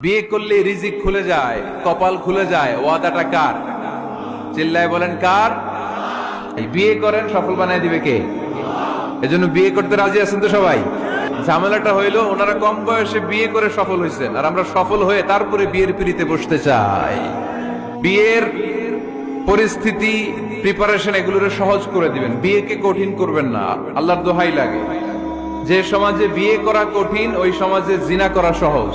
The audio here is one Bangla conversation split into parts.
বিয়ে করলে রিজিক খুলে যায়, কপাল খুলে যায়, ওয়াদাটা কার? চিল্লায় বলেন কার? বিয়ে করেন, সফল বানায় দিবে কে? এজন্য বিয়ে করতে রাজি আছেন তো সবাই? ঝামেলাটা হইল, ওনারা কম বয়সে বিয়ে করে সফল হয়েছেন আর আমরা সফল হয়ে তারপরে বিয়ের পিড়িতে বসতে চাই। বিয়ের পরিস্থিতি প্রিপারেশন এগুলোরে সহজ করে দিবেন। বিয়েকে কঠিন করবেন না, আল্লাহর দোহাই লাগে। যে সমাজে বিয়ে করা কঠিন, ওই সমাজে জিনা করা সহজ।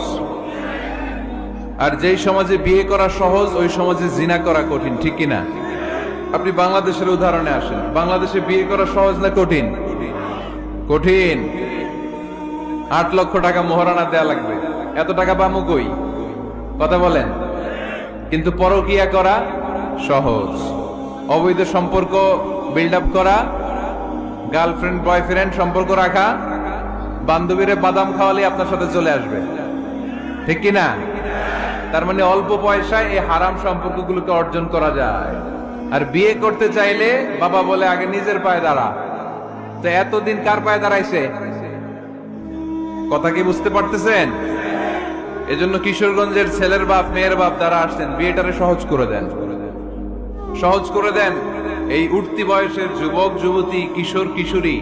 আর যেই সমাজে বিয়ে করা সহজ, ওই সমাজে জিনা করা কঠিন, ঠিক কিনা? আপনি বাংলাদেশের উদাহরণে আসেন। বাংলাদেশে বিয়ে করা সহজ না কঠিন? কঠিন। আট লক্ষ টাকা মোহরানা দেয়া লাগবে। এত টাকা পামু কই? কথা বলেন। কিন্তু পরকিয়া করা সহজ। অবৈধ সম্পর্ক বিল্ড আপ করা গার্লফ্রেন্ড বয়ফ্রেন্ড সম্পর্ক রাখা, বান্ধবীরে বাদাম খাওয়ালে আপনার সাথে চলে আসবে। ঠিক কি না তার মানে অল্প পয়সায় এই হারাম সম্পর্কগুলোকে অর্জন করা যায়। আর বিয়ে করতে চাইলে বাবা বলে, আগে নিজের পায়ে দাঁড়া। তো এতদিন কার পায়ে দাঁড়াইছে? কথা কি বুঝতে পারতেছেন? এজন্য কিশোরগঞ্জের ছেলের বাপ, মেয়ের বাপ যারা আসছেন, বিয়েটারে সহজ করে দেন। সহজ করে দেন। এই উঠতি বয়সের যুবক, যুবতী, কিশোর, কিশোরী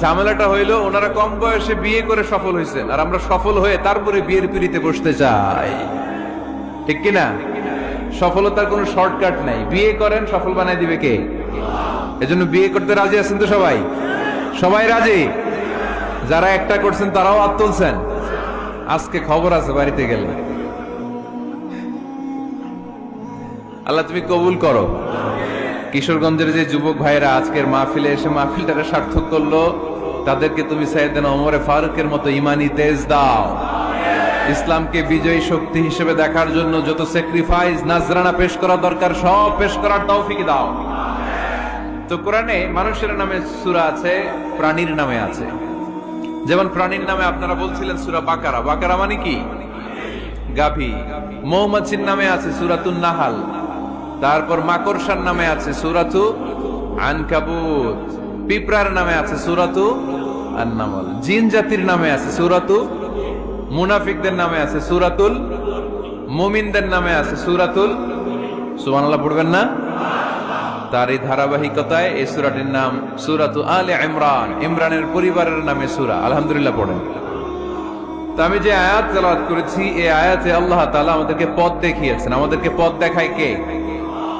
ঝামেলাটা হইল, ওনারা কম বয়সে বিয়ে করে সফল হয়েছেন আর আমরা সফল হয়ে তারপরে বিয়ের পিড়িতে বসতে চাই। ঠিক কিনা? সফলতার কোনো শর্টকাট নাই। বিয়ে করেন, সফল বানাই দিবে কে? এজন্য বিয়ে করতে রাজি আছেন তো সবাই? সবাই রাজি? যারা একটা করছেন, তারাও হাত তুলছেন। আজকে খবর আছে বাড়িতে গেলে। আল্লাহ তুমি কবুল করো। কিশোরগঞ্জের যে যুবক ভাইরা আজকের মাহফিলে এসে মাহফিলটাকে সার্থক করল, তাদেরকে তুমি সাইদেন ওমরে ফারুকের মতো ইমানি তেজ দাও। ইসলামকে বিজয়ী শক্তি হিসেবে দেখার জন্য যত স্যাক্রিফাইস নাজরানা পেশ করা দরকার, সব পেশ করার তৌফিক দাও। তো কোরআনে মানুষের নামে সুরা আছে, প্রাণীর নামে আছে। যেমন প্রাণীর নামে আপনারা বলছিলেন সুরা বাকারা। বাকারা মানে কি? গাভী। মৌমাছির নামে আছে সুরাতুন নাহাল। তারপর মাকড়সার নামে আছে সুরাতু আনকাবুত। পিঁপড়ার নামে আছে সুরাতু আন্নামল। জিন জাতির নামে আছে সুরাতু মুনাফিকদের নামে আছে সুরাতুল মুমিনদের নামে আছে সুরাতুল সুবহানাল্লাহ পড়বেন না? তার এই ধারাবাহিকতায় এই সুরাটির নাম সুরাতু আলে ইমরান। ইমরানের পরিবারের নামে সুরা। আলহামদুলিল্লাহ পড়েন। তো আমি যে আয়াত তেলাওয়াত করেছি, এই আয়াতে আল্লাহ তাআলা আমাদেরকে পথ দেখিয়েছেন। আমাদেরকে পথ দেখায় কে?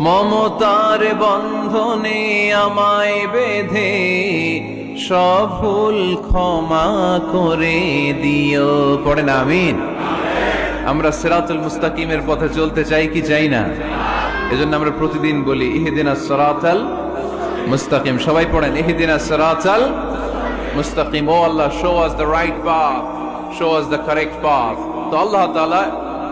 মমতার বন্ধনে আমায় বেঁধে সব ভুল ক্ষমা করে দিও। পড়ে না, আমিন? আমরা সিরাতুল মুস্তাকিমের পথে চলতে চাই কি চাই না? এজন্য আমরা প্রতিদিন বলি, ইহদিনা সরাতাল মুস্তাকিম। সবাই পড়েন, ইহদিনা সরাতাল মুস্তাকিম। ও Allah show us the right path show us the correct path তো আল্লাহ তাআলা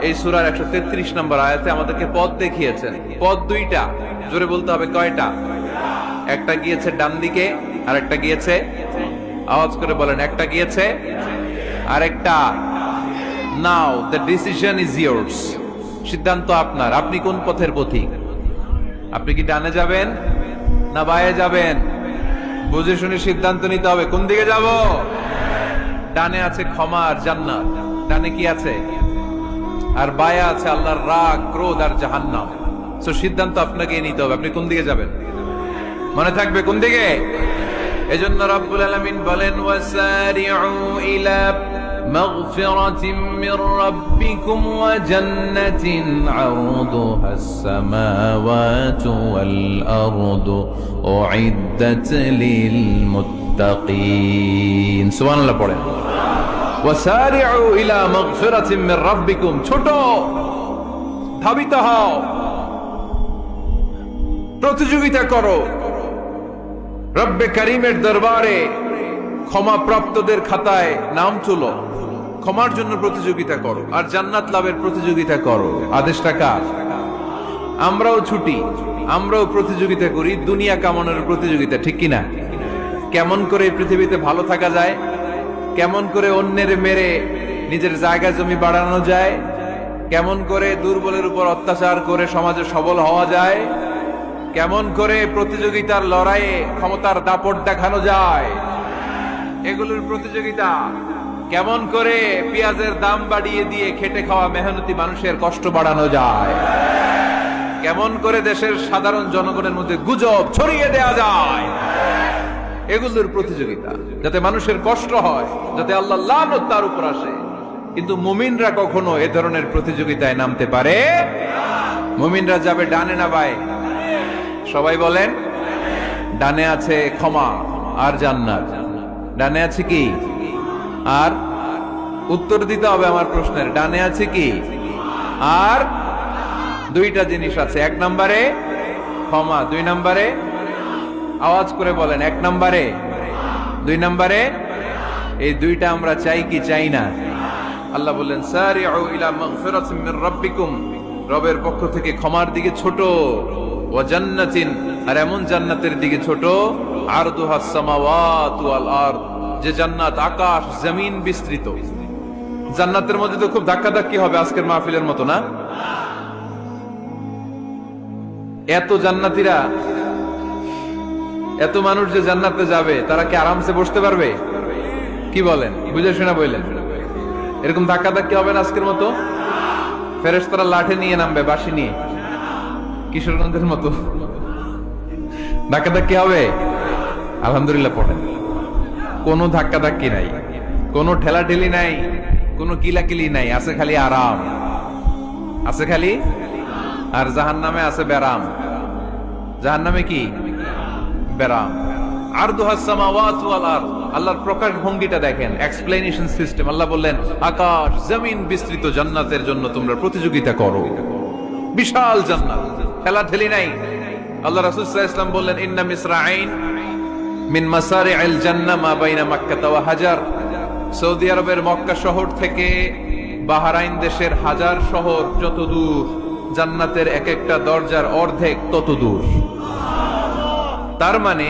এই সুরার একশো তেত্রিশ নম্বর আয়াতে আমাদেরকে পথ দেখিয়েছেন। পথ দুইটা। জোরে বলতে হবে কয়টা? একটা গিয়েছে ডান দিকে আর একটা গিয়েছে আওয়াজ করে বলেন, একটা গিয়েছে, আরেকটা now the decision is yours সিদ্ধান্ত আপনার। আপনি কোন পথের পথিক? আপনি কি ডানে যাবেন না বায়ে যাবেন? বুঝে শুনে সিদ্ধান্ত নিতে হবে। কোন দিকে যাব? ডানে আছে ক্ষমা আর জান্নাত। ডানে কি আছে? আর বায়া আছে আল্লাহর রাগ ক্রোধ আর জাহান্নাম সো সিদ্ধান্ত আপনাকে নিতে হবে আপনি কোন দিকে যাবেন মনে থাকবে কোন দিকে এজন্য রব্বুল আলামিন বলেন ওয়াসারিউ ইলা مغفرة من ربكم وجنة عرضها السماوات والأرض أعدت للمتقين سبحان الله পড়েন ছোট, ধাবিত হও। প্রতিযোগিতা করো। রব্বে করিমের দরবারে ক্ষমা প্রাপ্তদের খাতায় নাম তুলো। ক্ষমার জন্য প্রতিযোগিতা করো। আর জান্নাত লাভের প্রতিযোগিতা করো। আদেশটা কার? আমরাও ছুটি, আমরাও প্রতিযোগিতা করি। দুনিয়া কামানোর প্রতিযোগিতা, ঠিক কিনা? কেমন করে পৃথিবীতে ভালো থাকা যায়? কেমন করে অন্যের মেরে নিজের জায়গা জমি বাড়ানো যায়? কেমন করে দুর্বলের উপর অত্যাচার করে সমাজে সবল হওয়া যায়? কেমন করে প্রতিযোগিতার লড়াইয়ে ক্ষমতার দাপট দেখানো যায়? এগুলোর প্রতিযোগিতা কেমন করে পেঁয়াজের দাম বাড়িয়ে দিয়ে খেটে খাওয়া মেহনতি মানুষের কষ্ট বাড়ানো যায়? কেমন করে দেশের সাধারণ জনগণের মধ্যে গুজব ছড়িয়ে দেয়া যায়? এগুলোর প্রতিযোগিতা। যাতে মানুষের কষ্ট হয়, যাতে আল্লাহ লানত তার উপর আসে। কিন্তু মুমিনরা কখনো এ ধরনের প্রতিযোগিতায় নামতে পারে? মুমিনরা যাবে ডানে না বাই সবাই বলেন, ডানে আছে ক্ষমা আর জান্নাত। ডানে আছে কি? আর উত্তর দিতে হবে আমার প্রশ্নের, ডানে আছে কি? আর দুইটা জিনিস আছে, এক নম্বরে ক্ষমা, দুই নম্বরে আওয়াজ করে বলেন, এক নম্বরে, দুই নম্বরে, এই দুইটা আমরা চাই কি চাই না? আল্লাহ বললেন মির রাব্বিকুম। রবের পক্ষ থেকে ক্ষমার দিকে ছোট, ওয়া জান্নাতিন, আর এমন জান্নাতের দিকে ছোট ওয়াল আরদ, যে জান্নাত আকাশ, জমিন বিস্তৃত। জান্নাতের মধ্যে তো খুব ধাক্কাধাক্কি হবে আজকের মাহফিলের মতো, না? এত জান্নাতীরা এত মানুষ যে জান্নাতে যাবে, তারা কি আরামসে বসতে পারবে? কি বলেন? বুঝে শোনা বললেন এরকম ধাক্কা ধাক্কি হবে না আজকের মতো? ফেরেস তারা লাঠে নিয়ে নামবে বাসি নিয়ে। কিশোরগঞ্জের মতো। ধাক্কা ধাক্কি হবে? আলহামদুলিল্লাহ পড়েন কোনো ধাক্কা ধাক্কি নাই। কোনো ঠেলাঠেলি নাই। কোনো কিলাকিলি নাই। আছে খালি আরাম। আছে খালি? আর জাহান নামে আছে ব্যারাম। জাহান নামে কি? ব্যারাম আর আল্লাহর প্রকাশ ভঙ্গিটা দেখেন এক্সপ্লেনেশন সিস্টেম আল্লাহ বললেন, আকাশ, জমিন বিস্তৃত জান্নাতের জন্য তোমরা প্রতিযোগিতা করো। বিশাল জান্নাত। খেলা ঠেলি নাই। আল্লাহ রাসূল ইসলাম বললেন, ইন্না মিসরাঈন মিন মাসারি আল জান্নাহ মা মাক্কা ওয়া হাজার। সৌদি আরবের মক্কা শহর থেকে বাহারাইন দেশের হাজার শহর যত দূর জান্নাতের এক একটা দরজার অর্ধেক তত দূর তার মানে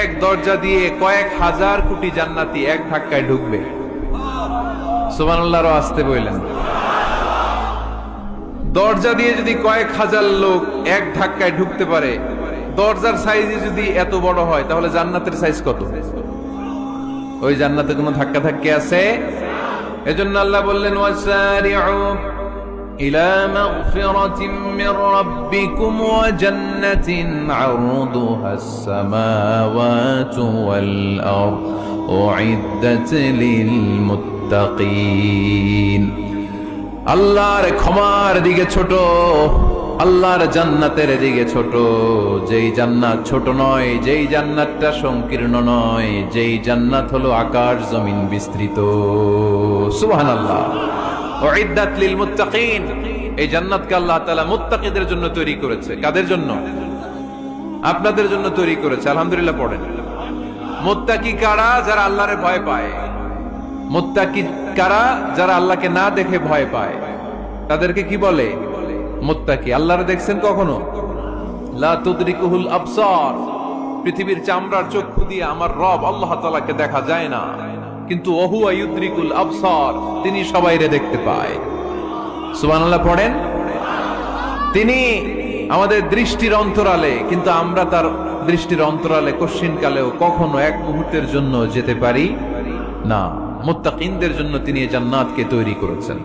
এক দরজা দিয়ে কয়েক হাজার কোটি জান্নাতি এক ধাক্কায় ঢুকবে। সুবহানাল্লাহর আসতে বললেন। দরজা দিয়ে যদি কয়েক হাজার লোক এক ধাক্কায় ঢুকতে পারে, দরজার সাইজে যদি এত বড় হয়, তাহলে জান্নাতের সাইজ কত? ওই জান্নাতে কোনো ধাক্কা ধাক্কি আছে? এজন্য আল্লাহ বললেন, ওয়াসারিউ إلى مغفرة من ربكم وجنة عرضها السماوات والأرض أعدت للمتقين আল্লাহর ক্ষমার দিকে ছোট আল্লাহর জান্নাতের দিকে ছোট যেই জান্নাত ছোট নয় যেই জান্নাতটা সংকীর্ণ নয় যেই জান্নাত হলো আকাশ জমিন বিস্তৃত সুবহানাল্লাহ উইদ্দাত লিল মুত্তাকিন এই জান্নাতকে আল্লাহ তাআলা মুত্তাকিদের জন্য তৈরি করেছে। কাদের জন্য? আপনাদের জন্য তৈরি করেছে। আলহামদুলিল্লাহ পড়েন। মুত্তাকি কারা? যারা আল্লাহরে ভয় পায়। মুত্তাকি কারা? যারা আল্লাহকে না দেখে ভয় পায়। তাদেরকে কি বলে? মুত্তাকি। আল্লাহরে দেখছেন কখনো? লা তুদরিকুহুল আবসার। পৃথিবীর চামড়ার চক্ষু দিয়ে আমার রব আল্লাহ তাআলাকে দেখা যায় না। কিন্তু অহু আয়ুদ্রিকুল আবসার, তিনি সবাইরে দেখতে পায়। সুবহানাল্লাহ, পড়েন? তিনি আমাদের দৃষ্টির অন্তরালে, কিন্তু আমরা তার দৃষ্টির অন্তরালে কশ্চিন কালেও কখনো এক মুহূর্তের জন্য যেতে পারি না। মোত্তাকিনদের জন্য তিনি জান্নাতকে তৈরি করেছেন।